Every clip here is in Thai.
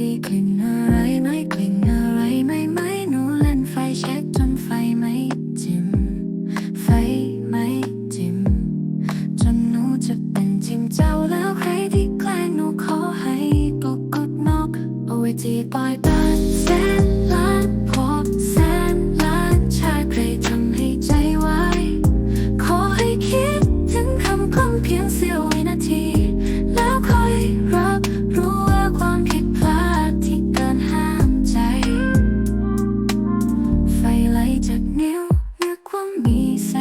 ดีกลิ่นอะไรไหมกลิ่นอะไรไหมไหมหนูเล่นไฟแช็คจนไฟไหมจิ้มไฟไหมจิ้มจนหนูจะเป็นจิ้มเจ้าแล้วใครที่แกล้งหนูขอให้กดกดนอกเอาไว้ที่ปลายตาแสนล้านพบแสนล้านชายใครทำให้ใจไหวขอให้คิดถึงคำคำเพียงเสี้ยว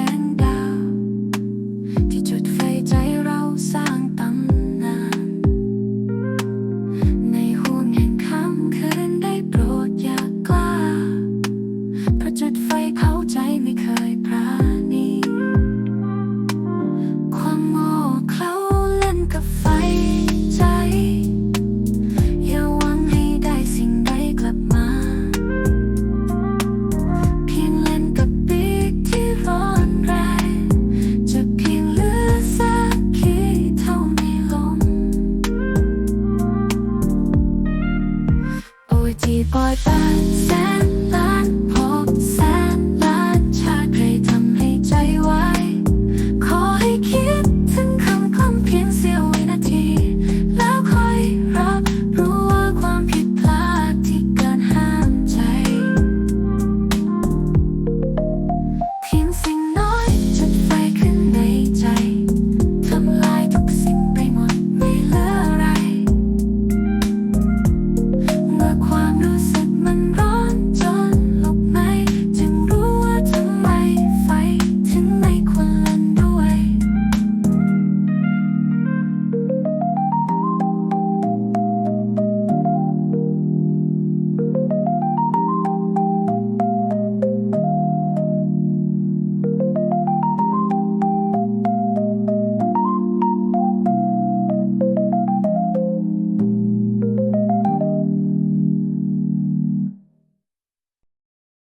and my thoughts.